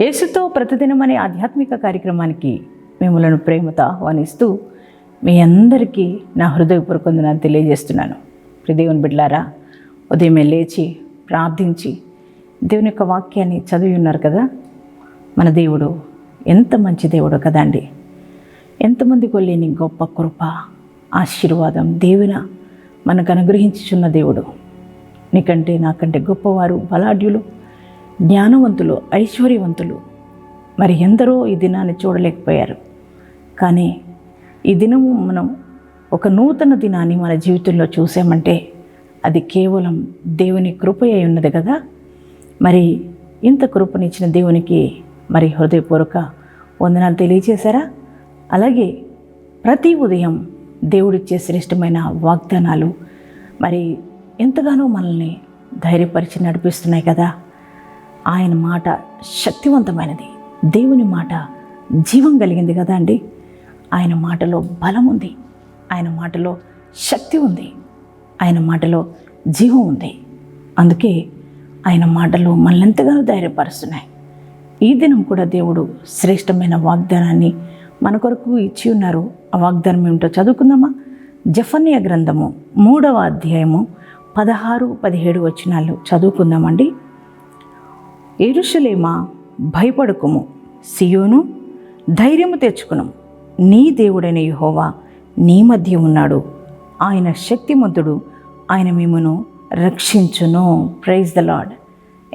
యేసుతో ప్రతిదినం అనే ఆధ్యాత్మిక కార్యక్రమానికి మిమ్మలను ప్రేమతో ఆహ్వానిస్తూ మీ అందరికీ నా హృదయపూర్వక వందనాలు తెలియజేస్తున్నాను. దేవుని బిడ్లారా ఉదయమే లేచి ప్రార్థించి దేవుని యొక్క వాక్యాన్ని చదివి ఉన్నారు కదా? మన దేవుడు ఎంత మంచి దేవుడు అండి. ఎంతమందికి లేని గొప్ప కృప ఆశీర్వాదం దేవున మనకు అనుగ్రహించుచున్న దేవుడు. నీకంటే నాకంటే గొప్పవారు బలాఢ్యులు జ్ఞానవంతులు ఐశ్వర్యవంతులు. మరి ఎందరో ఈ దినాన్ని చూడలేకపోయారు. కానీ ఈ దినము మనం ఒక నూతన దినాన్ని మన జీవితంలో చూసామంటే అది కేవలం దేవుని కృపయ్య ఉన్నది కదా? మరి ఇంత కృపనిచ్చిన దేవునికి మరి హృదయపూర్వక వందనాలు తెలియచేశారా? అలాగే ప్రతి ఉదయం దేవుడిచ్చే శ్రేష్టమైన వాగ్దానాలు మరి ఎంతగానో మనల్ని ధైర్యపరిచి నడిపిస్తున్నాయి కదా? ఆయన మాట శక్తివంతమైనది. దేవుని మాట జీవం కలిగింది కదా అండి? ఆయన మాటలో బలం ఉంది. ఆయన మాటలో శక్తి ఉంది. ఆయన మాటలో జీవం ఉంది. అందుకే ఆయన మాటలు మనల్ని ధైర్యపరుస్తున్నాయి. ఈ దినం కూడా దేవుడు శ్రేష్టమైన వాగ్దానాన్ని మన కొరకు ఇచ్చి ఉన్నారు. ఆ వాగ్దానం ఏమిటో చదువుకుందామా? జఫన్య గ్రంథము మూడవ అధ్యాయము పదహారు పదిహేడు వచనాలు చదువుకుందామండి. ఎరుషలేమా భయపడుకుము. సియోను ధైర్యము తెచ్చుకును. నీ దేవుడైన యుహోవా నీ మధ్య ఉన్నాడు. ఆయన శక్తిమంతుడు ఆయన మిమ్మను రక్షించును. ప్రైజ్ ద లాడ్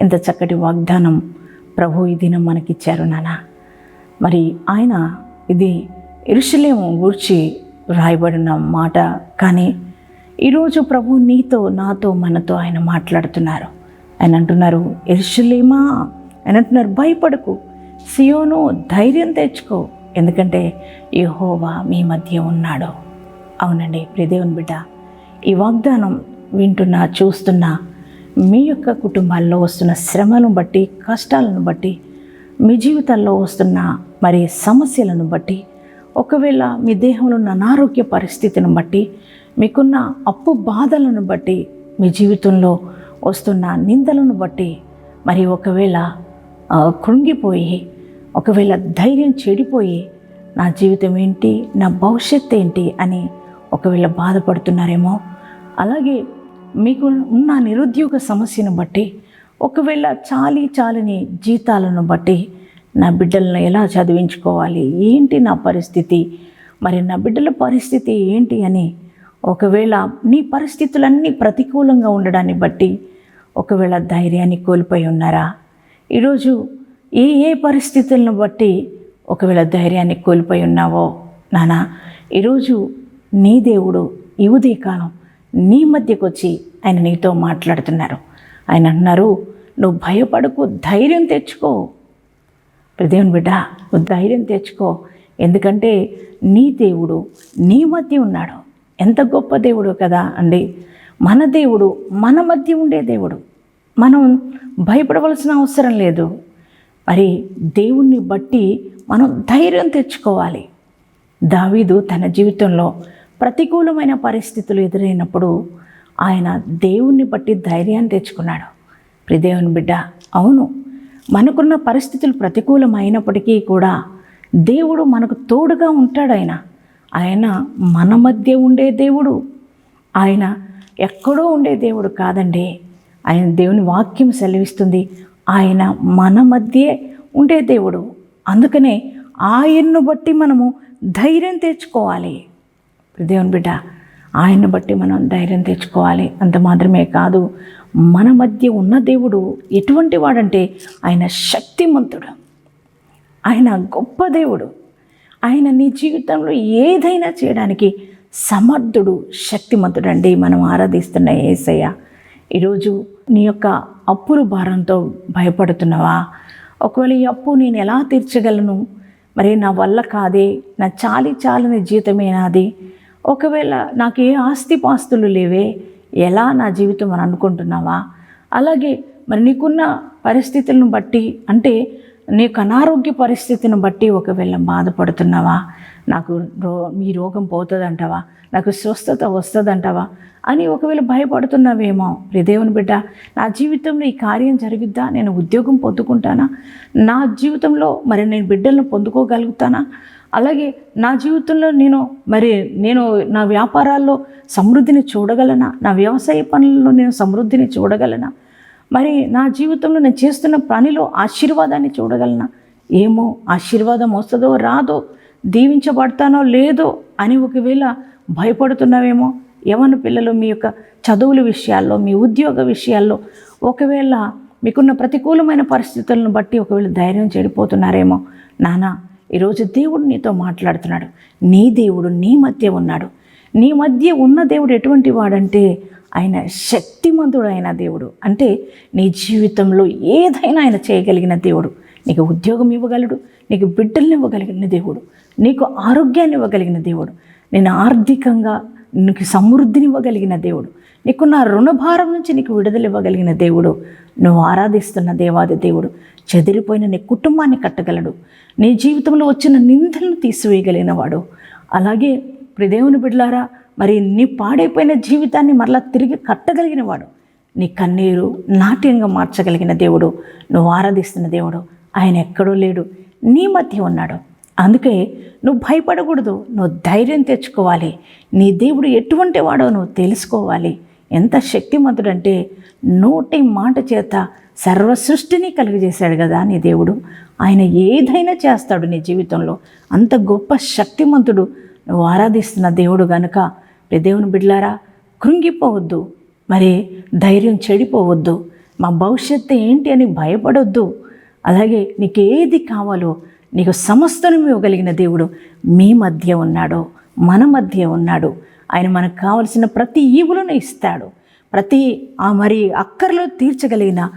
ఎంత చక్కటి వాగ్దానం ప్రభు ఈ దినం మనకిచ్చారు నాన్న మరి ఆయన ఇది ఇరుషులేము గూర్చి రాయబడిన మాట కానీ ఈరోజు ప్రభు నీతో నాతో మనతో ఆయన మాట్లాడుతున్నారు. ఆయన అంటున్నారు ఎరుషలేమా? అని అంటున్నారు భయపడకు సియోను ధైర్యం తెచ్చుకో ఎందుకంటే యహోవా మీ మధ్య ఉన్నాడు. అవునండి ప్రియదేవుని బిడ్డ ఈ వాగ్దానం వింటున్నా చూస్తున్నా మీ యొక్క కుటుంబాల్లో వస్తున్న శ్రమలను బట్టి కష్టాలను బట్టి మీ జీవితాల్లో వస్తున్న మరి సమస్యలను బట్టి ఒకవేళ మీ దేహంలో ఉన్న అనారోగ్య పరిస్థితిని బట్టి మీకున్న అప్పు బాధలను బట్టి మీ జీవితంలో వస్తున్న నిందలను బట్టి మరి ఒకవేళ కృంగిపోయి ఒకవేళ ధైర్యం చెడిపోయి నా జీవితం ఏంటి నా భవిష్యత్ ఏంటి అని ఒకవేళ బాధపడుతున్నారేమో అలాగే మీకు ఉన్న నిరుద్యోగ సమస్యను బట్టి ఒకవేళ చాలి చాలని జీతాలను బట్టి నా బిడ్డలను ఎలా చదివించుకోవాలి ఏంటి నా పరిస్థితి మరి నా బిడ్డల పరిస్థితి ఏంటి అని ఒకవేళ నీ పరిస్థితులన్నీ ప్రతికూలంగా ఉండడాన్ని బట్టి ఒకవేళ ధైర్యాన్ని కోల్పోయి ఉన్నారా? ఈరోజు ఏ ఏ పరిస్థితులను బట్టి ఒకవేళ ధైర్యాన్ని కోల్పోయి ఉన్నావో? నానా ఈరోజు నీ దేవుడు ఈ ఉదయకాలం నీ మధ్యకు వచ్చి ఆయన నీతో మాట్లాడుతున్నారు. ఆయన అన్నారు నువ్వు భయపడకు ధైర్యం తెచ్చుకో. ప్రదేవుని బిడ్డ నువ్వు ధైర్యం తెచ్చుకో. ఎందుకంటే నీ దేవుడు నీ మధ్య ఉన్నాడు. ఎంత గొప్ప దేవుడు కదా అండి. మన దేవుడు మన మధ్య ఉండే దేవుడు. మనం భయపడవలసిన అవసరం లేదు. మరి దేవుణ్ణి బట్టి మనం ధైర్యం తెచ్చుకోవాలి. దావీదు తన జీవితంలో ప్రతికూలమైన పరిస్థితులు ఎదురైనప్పుడు ఆయన దేవుణ్ణి బట్టి ధైర్యాన్ని తెచ్చుకున్నాడు. ప్రిదేవుని బిడ్డ అవును మనకున్న పరిస్థితులు ప్రతికూలమైనప్పటికీ కూడా దేవుడు మనకు తోడుగా ఉంటాడు ఆయన. ఆయన మన మధ్య ఉండే దేవుడు. ఆయన ఎక్కడో ఉండే దేవుడు కాదండి. ఆయన దేవుని వాక్యం సెలవిస్తుంది. ఆయన మన మధ్యే ఉండే దేవుడు. అందుకనే ఆయన్ను బట్టి మనము ధైర్యం తెచ్చుకోవాలి. దేవుని బిడ్డ ఆయన్ని బట్టి మనం ధైర్యం తెచ్చుకోవాలి. అంత మాత్రమే కాదు మన మధ్య ఉన్న దేవుడు ఎటువంటి వాడంటే ఆయన శక్తిమంతుడు. ఆయన గొప్ప దేవుడు. ఆయన నీ జీవితంలో ఏదైనా చేయడానికి సమర్థుడు శక్తిమంతుడు అండి మనం ఆరాధిస్తున్న ఏసయ్య. ఈరోజు నీ యొక్క అప్పుల భారంతో భయపడుతున్నావా? ఒకవేళ ఈ అప్పు నేను ఎలా తీర్చగలను? మరి నా వల్ల కాదే నా చాలి చాలని జీతమే నాది. ఒకవేళ నాకు ఏ ఆస్తి పాస్తులు లేవే ఎలా నా జీవితం అని అనుకుంటున్నావా? అలాగే మరి నీకున్న పరిస్థితులను బట్టి అంటే నీకు అనారోగ్య పరిస్థితిని బట్టి ఒకవేళ బాధపడుతున్నావా నాకు రో మీ రోగం పోతుందంటావా నాకు స్వస్థత వస్తుందంటావా అని ఒకవేళ భయపడుతున్నావేమో దేవుని బిడ్డ నా జీవితంలో ఈ కార్యం జరుగుద్దా నేను ఉద్యోగం పొందుకుంటానా నా జీవితంలో మరి నేను బిడ్డలను పొందుకోగలుగుతానా అలాగే నా జీవితంలో నేను మరి నేను నా వ్యాపారాల్లో సమృద్ధిని చూడగలనా నా వ్యవసాయ పనుల్లో నేను సమృద్ధిని చూడగలనా మరి నా జీవితంలో నేను చేస్తున్న పనిలో ఆశీర్వాదాన్ని చూడగలనా? ఏమో ఆశీర్వాదం వస్తుందో రాదో? దీవించబడతానో లేదో అని ఒకవేళ భయపడుతున్నావేమో? యవన పిల్లలు మీ యొక్క చదువుల విషయాల్లో మీ ఉద్యోగ విషయాల్లో ఒకవేళ మీకున్న ప్రతికూలమైన పరిస్థితులను బట్టి ఒకవేళ ధైర్యం చెడిపోతున్నారేమో? నానా ఈరోజు దేవుడు నీతో మాట్లాడుతున్నాడు. నీ దేవుడు నీ మధ్య ఉన్నాడు. నీ మధ్య ఉన్న దేవుడు ఎటువంటి వాడంటే ఆయన శక్తిమంతుడైన దేవుడు. అంటే నీ జీవితంలో ఏదైనా ఆయన చేయగలిగిన దేవుడు. నీకు ఉద్యోగం ఇవ్వగలడు నీకు బిడ్డల్ని ఇవ్వగలిగిన దేవుడు నీకు ఆరోగ్యాన్ని ఇవ్వగలిగిన దేవుడు నేను ఆర్థికంగా నీకు సమృద్ధిని ఇవ్వగలిగిన దేవుడు నీకు నా రుణభారం నుంచి నీకు విడుదల ఇవ్వగలిగిన దేవుడు నువ్వు ఆరాధిస్తున్న దేవాది దేవుడు చెదిరిపోయిన నీ కుటుంబాన్ని కట్టగలడు నీ జీవితంలో వచ్చిన నిందలను తీసివేయగలిగిన వాడు. అలాగే దేవుని బిడ్లారా మరి నీ పాడైపోయిన జీవితాన్ని మరలా తిరిగి కట్టగలిగిన వాడు. నీ కన్నీరు నాట్యంగా మార్చగలిగిన దేవుడు నువ్వు ఆరాధిస్తున్న దేవుడు ఆయన ఎక్కడో లేడు నీ మధ్య ఉన్నాడు. అందుకే నువ్వు భయపడకూడదు నువ్వు ధైర్యం తెచ్చుకోవాలి. నీ దేవుడు ఎటువంటి వాడో నువ్వు తెలుసుకోవాలి. ఎంత శక్తిమంతుడంటే నోటి మాట చేత సర్వ సృష్టిని కలుగజేశాడు కదా నీ దేవుడు. ఆయన ఏదైనా చేస్తాడు నీ జీవితంలో. అంత గొప్ప శక్తిమంతుడు నువ్వు ఆరాధిస్తున్న దేవుడు గనుక దేవుని బిడ్లారా కృంగిపోవద్దు మరి ధైర్యం చెడిపోవద్దు మా భవిష్యత్తు ఏంటి అని భయపడొద్దు. అలాగే నీకు ఏది కావాలో నీకు సమస్తను ఇవ్వగలిగిన దేవుడు మీ మధ్య ఉన్నాడు మన మధ్య ఉన్నాడు. ఆయన మనకు కావలసిన ప్రతి ఈవులను ఇస్తాడు. ప్రతి ఆ మరి అక్కర్లో తీర్చగలిగిన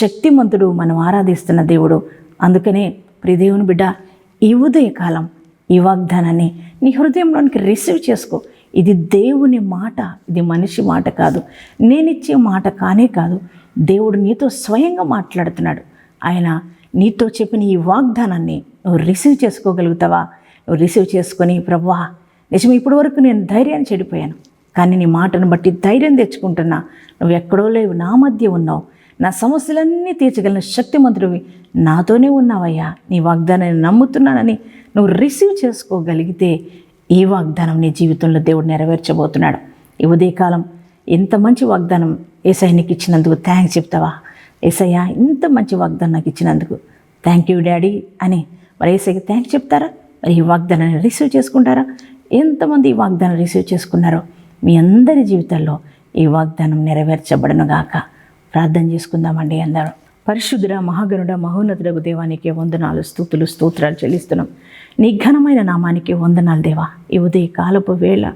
శక్తిమంతుడు మనం ఆరాధిస్తున్న దేవుడు. అందుకనే ప్రియదేవుని బిడ్డ ఈ ఉదయకాలం ఈ వాగ్దానాన్ని నీ హృదయంలోనికి రిసీవ్ చేసుకో. ఇది దేవుని మాట ఇది మనిషి మాట కాదు. నేనిచ్చే మాట కానే కాదు. దేవుడు నీతో స్వయంగా మాట్లాడుతున్నాడు. ఆయన నీతో చెప్పిన ఈ వాగ్దానాన్ని నువ్వు రిసీవ్ చేసుకోగలుగుతావా? నువ్వు రిసీవ్ చేసుకొని ప్రభా నిజం ఇప్పటి వరకు నేను ధైర్యాన్ని చెడిపోయాను. కానీ నీ మాటను బట్టి ధైర్యం తెచ్చుకుంటున్నా. నువ్వు ఎక్కడో లేవు నా మధ్య ఉన్నావు. నా సమస్యలన్నీ తీర్చగలిగిన శక్తిమంతుడివి నాతోనే ఉన్నావయ్యా. నీ వాగ్దానాన్ని నమ్ముతున్నానని నువ్వు రిసీవ్ చేసుకోగలిగితే ఈ వాగ్దానం నీ జీవితంలో దేవుడు నెరవేర్చబోతున్నాడు. ఈ ఉదయకాలం ఎంత మంచి వాగ్దానం ఏసఐ నీకు ఇచ్చినందుకు థ్యాంక్స్ చెప్తావా? ఏసయ్య ఇంత మంచి వాగ్దానం నాకు ఇచ్చినందుకు థ్యాంక్ యూ డాడీ అని మరి ఏసైకి థ్యాంక్స్ చెప్తారా? మరి ఈ వాగ్దానాన్ని రిసీవ్ చేసుకుంటారా? ఎంతమంది ఈ వాగ్దానం రిసీవ్ చేసుకున్నారో మీ అందరి జీవితాల్లో ఈ వాగ్దానం నెరవేర్చబడను గాక ప్రార్థన చేసుకుందామండి అన్నారు పరిశుద్ధుడ మహాగణుడ మహోన్నతుడకు దేవానికి వందనాలు స్థుతులు స్తోత్రాలు చెల్లిస్తున్నాం. నీ ఘనమైన నామానికి వందనాలు దేవా. ఈ ఉదయ కాలపు వేళ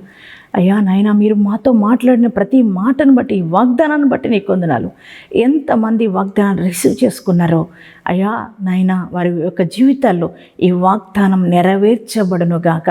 అయ్యా నాయన మీరు మాతో మాట్లాడిన ప్రతి మాటను బట్టి ఈ వాగ్దానాన్ని బట్టి నీకు వందనాలు. ఎంతమంది వాగ్దానాన్ని రిసీవ్ చేసుకున్నారో అయ్యా నాయన వారి యొక్క జీవితాల్లో ఈ వాగ్దానం నెరవేర్చబడును గాక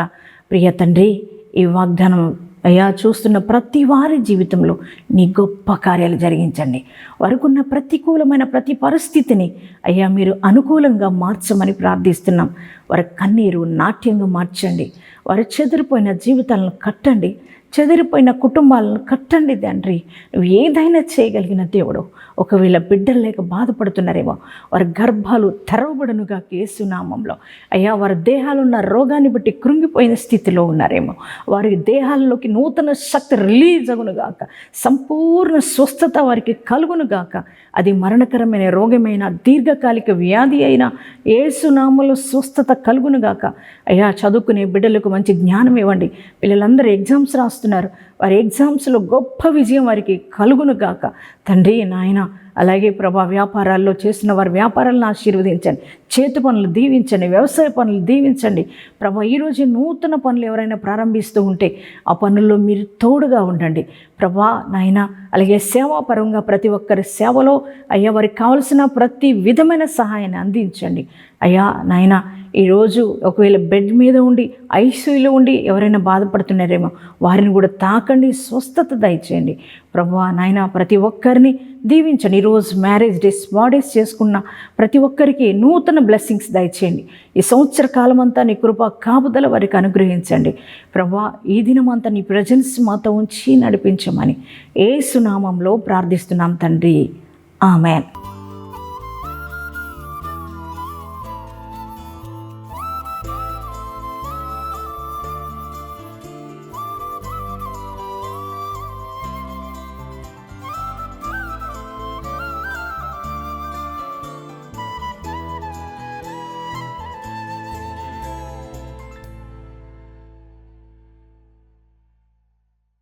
ప్రియ తండ్రి ఈ వాగ్దానం అయ్యా చూస్తున్న ప్రతి వారి జీవితంలో నీ గొప్ప కార్యాలు జరిగించండి. వారికున్న ప్రతికూలమైన ప్రతి పరిస్థితిని అయ్యా మీరు అనుకూలంగా మార్చమని ప్రార్థిస్తున్నాం. వారి కన్నీరు నాట్యంగా మార్చండి. వారి చెదిరిపోయిన జీవితాలను కట్టండి. చెదిరిపోయిన కుటుంబాలను కట్టండి తండ్రి. నువ్వు ఏదైనా చేయగలిగిన దేవుడు. ఒకవేళ బిడ్డలు లేక బాధపడుతున్నారేమో వారి గర్భాలు తెరవబడనుగా కేసునామంలో అయ్యా వారి దేహాలున్న రోగాన్ని బట్టి కృంగిపోయిన స్థితిలో ఉన్నారేమో. వారి దేహాల్లోకి నూతన శక్తి రిలీజ్ అగునుగాక సంపూర్ణ స్వస్థత వారికి కలుగునుగాక అది మరణకరమైన రోగమైన దీర్ఘకాలిక వ్యాధి అయినా ఏసునామంలో స్వస్థత కలుగునుగాక. అయ్యా చదువుకునే బిడ్డలకు మంచి జ్ఞానం ఇవ్వండి. పిల్లలందరూ ఎగ్జామ్స్ రాస్తున్నారు వారి ఎగ్జామ్స్లో గొప్ప విజయం వారికి కలుగును గాక. తండ్రి నాయన అలాగే ప్రభా వ్యాపారాల్లో చేస్తున్న వారి వ్యాపారాలను ఆశీర్వదించండి. చేతి పనులు దీవించండి. వ్యవసాయ పనులు దీవించండి. ప్రభా ఈరోజు నూతన పనులు ఎవరైనా ప్రారంభిస్తూ ఉంటే ఆ పనుల్లో మీరు తోడుగా ఉండండి. ప్రభా నాయన అలాగే సేవాపరంగా ప్రతి ఒక్కరి సేవలో అయ్యా వారికి కావలసిన ప్రతి విధమైన సహాయాన్ని అందించండి. అయ్యా నాయన ఈరోజు ఒకవేళ బెడ్ మీద ఉండి ఐసీయూలో ఉండి ఎవరైనా బాధపడుతున్నారేమో వారిని కూడా తాకండి స్వస్థత దయచేయండి. ప్రభా నాయన ప్రతి ఒక్కరిని దీవించండి. ఈరోజు మ్యారేజ్ డేస్ బాడేస్ చేసుకున్న ప్రతి ఒక్కరికి నూతన బ్లెస్సింగ్స్ దయచేయండి. ఈ సంవత్సర కాలం అంతా నీ కృప కాపుదల వారికి అనుగ్రహించండి. ప్రభా ఈ దినమంతా నీ ప్రజెన్స్ మాతో ఉంచి నడిపించమని ఏ సునామంలో ప్రార్థిస్తున్నాం తండ్రి. ఆమెన్.